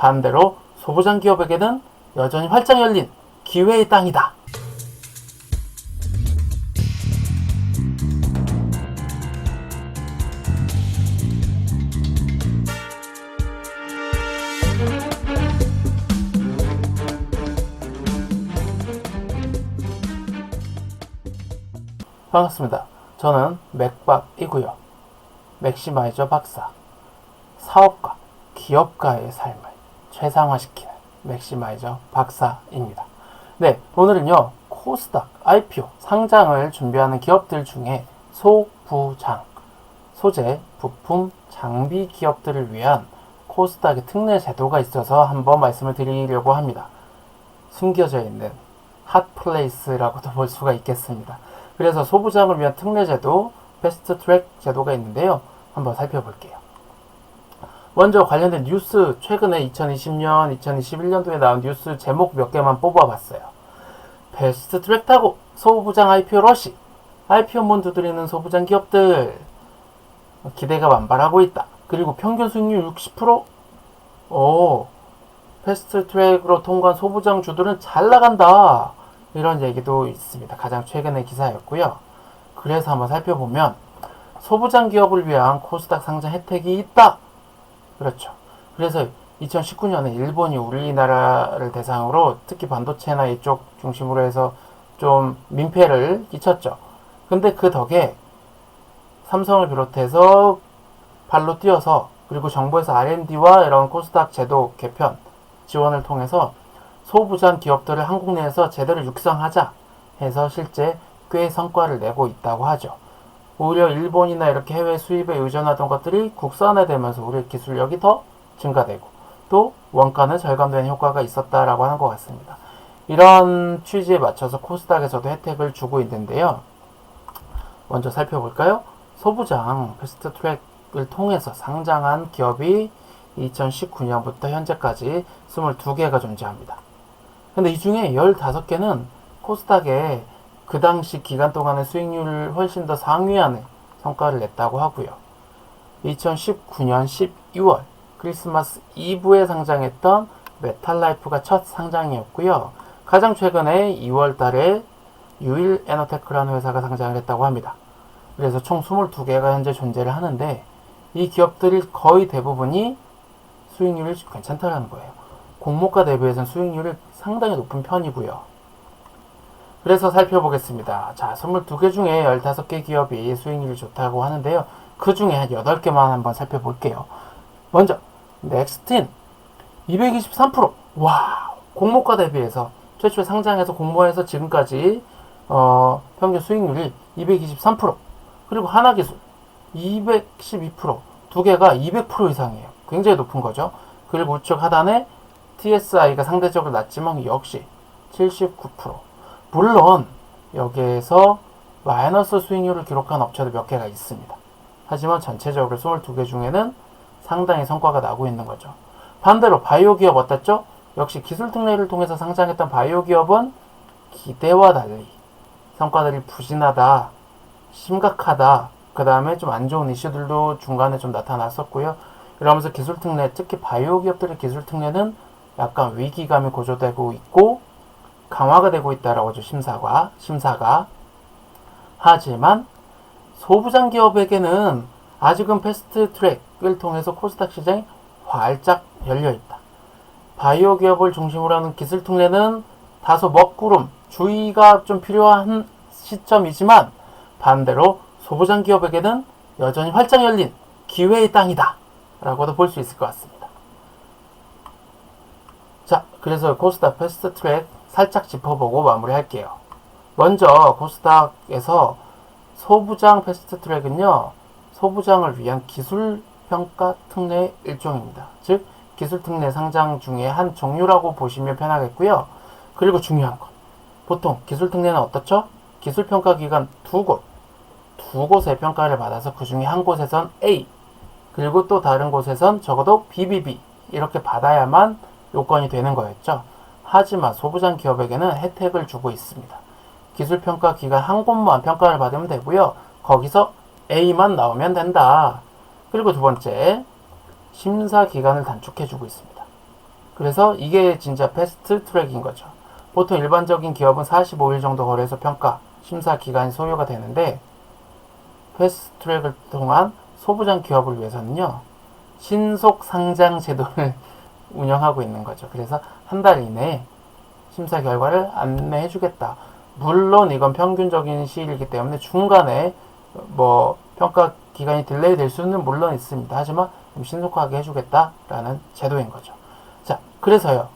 반대로 소부장 기업에게는 여전히 활짝 열린 기회의 땅이다. 반갑습니다. 저는 맥박이고요. 맥시마이저 박사. 사업가, 기업가의 삶을 최상화시키는 맥시마이저 박사입니다. 네, 오늘은요, 코스닥 IPO 상장을 준비하는 기업들 중에 소부장, 소재, 부품, 장비 기업들을 위한 코스닥의 특례 제도가 있어서 한번 말씀을 드리려고 합니다. 숨겨져 있는 핫플레이스라고도 볼 수가 있겠습니다. 그래서 소부장을 위한 특례 제도, 패스트 트랙 제도가 있는데요. 한번 살펴볼게요. 먼저 관련된 뉴스 최근에 2020년, 2021년도에 나온 뉴스 제목 몇 개만 뽑아봤어요. 베스트 트랙 타고 소부장 IPO 러시 IPO 문 두드리는 소부장 기업들 기대가 만발하고 있다. 그리고 평균 수익률 60% 오, 패스트 트랙으로 통과한 소부장 주들은 잘 나간다. 이런 얘기도 있습니다. 가장 최근의 기사였고요. 그래서 한번 살펴보면 소부장 기업을 위한 코스닥 상장 혜택이 있다. 그렇죠. 그래서 2019년에 일본이 우리나라를 대상으로 특히 반도체나 이쪽 중심으로 해서 좀 민폐를 끼쳤죠. 근데 그 덕에 삼성을 비롯해서 발로 뛰어서 그리고 정부에서 R&D와 이런 코스닥 제도 개편 지원을 통해서 소부장 기업들을 한국 내에서 제대로 육성하자 해서 실제 꽤 성과를 내고 있다고 하죠. 오히려 일본이나 이렇게 해외 수입에 의존하던 것들이 국산화되면서 우리 기술력이 더 증가되고 또 원가는 절감되는 효과가 있었다라고 하는 것 같습니다. 이런 취지에 맞춰서 코스닥에서도 혜택을 주고 있는데요. 먼저 살펴볼까요? 소부장 패스트 트랙을 통해서 상장한 기업이 2019년부터 현재까지 22개가 존재합니다. 근데 이 중에 15개는 코스닥에 그 당시 기간 동안의 수익률을 훨씬 더 상회하는 성과를 냈다고 하고요. 2019년 12월 크리스마스 이브에 상장했던 메탈라이프가 첫 상장이었고요. 가장 최근에 2월 달에 유일 에너테크라는 회사가 상장을 했다고 합니다. 그래서 총 22개가 현재 존재를 하는데 이 기업들이 거의 대부분이 수익률이 괜찮다라는 거예요. 공모가 대비해서는 수익률이 상당히 높은 편이고요. 그래서 살펴보겠습니다. 자, 22개 중에 15개 기업이 수익률이 좋다고 하는데요. 그 중에 한 8개만 한번 살펴볼게요. 먼저, 넥스틴. 223%. 와, 공모가 대비해서 최초에 상장해서 공모해서 지금까지 어, 평균 수익률이 223%. 그리고 하나기술 212%. 두 개가 200% 이상이에요. 굉장히 높은 거죠. 그리고 우측 하단에 TSI가 상대적으로 낮지만 역시 79%. 물론 여기에서 마이너스 수익률을 기록한 업체도 몇 개가 있습니다. 하지만 전체적으로 22개 중에는 상당히 성과가 나고 있는 거죠. 반대로 바이오 기업 어땠죠? 역시 기술 특례를 통해서 상장했던 바이오 기업은 기대와 달리 성과들이 부진하다, 심각하다, 그 다음에 좀 안 좋은 이슈들도 중간에 좀 나타났었고요. 이러면서 기술 특례, 특히 바이오 기업들의 기술 특례는 약간 위기감이 고조되고 있고 강화가 되고 있다라고 하죠. 심사가 심사가 하지만 소부장 기업에게는 아직은 패스트 트랙을 통해서 코스닥 시장이 활짝 열려 있다. 바이오 기업을 중심으로 하는 기술 특례는 다소 먹구름 주의가 좀 필요한 시점이지만 반대로 소부장 기업에게는 여전히 활짝 열린 기회의 땅이다. 라고도 볼 수 있을 것 같습니다. 자, 그래서 코스닥 패스트 트랙 살짝 짚어보고 마무리할게요. 먼저 코스닥에서 소부장 패스트 트랙은요, 소부장을 위한 기술 평가 특례 일종입니다. 즉, 기술 특례 상장 중에 한 종류라고 보시면 편하겠고요. 그리고 중요한 건 보통 기술 특례는 어떻죠? 기술 평가 기관 두 곳, 두 곳의 평가를 받아서 그 중에 한 곳에선 A, 그리고 또 다른 곳에선 적어도 BBB 이렇게 받아야만 요건이 되는 거였죠. 하지만 소부장 기업에게는 혜택을 주고 있습니다. 기술평가 기관 한 곳만 평가를 받으면 되고요. 거기서 A만 나오면 된다. 그리고 두 번째, 심사 기간을 단축해 주고 있습니다. 그래서 이게 진짜 패스트 트랙인 거죠. 보통 일반적인 기업은 45일 정도 거래해서 평가, 심사 기간이 소요가 되는데 패스트 트랙을 통한 소부장 기업을 위해서는요. 신속 상장 제도를 운영하고 있는 거죠. 그래서 한 달 이내에 심사 결과를 안내해 주겠다. 물론 이건 평균적인 시일이기 때문에 중간에 뭐 평가 기간이 딜레이 될 수는 물론 있습니다. 하지만 좀 신속하게 해주겠다라는 제도인 거죠. 자, 그래서요.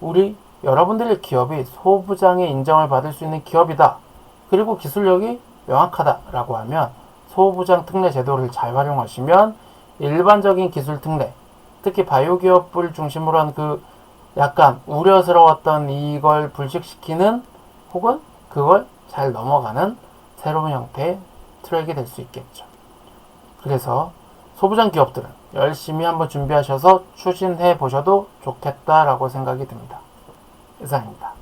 우리 여러분들의 기업이 소부장의 인정을 받을 수 있는 기업이다. 그리고 기술력이 명확하다라고 하면 소부장 특례 제도를 잘 활용하시면 일반적인 기술 특례, 특히 바이오 기업을 중심으로 한 그 약간 우려스러웠던 이걸 불식시키는 혹은 그걸 잘 넘어가는 새로운 형태의 트랙이 될 수 있겠죠. 그래서 소부장 기업들은 열심히 한번 준비하셔서 추진해 보셔도 좋겠다라고 생각이 듭니다. 이상입니다.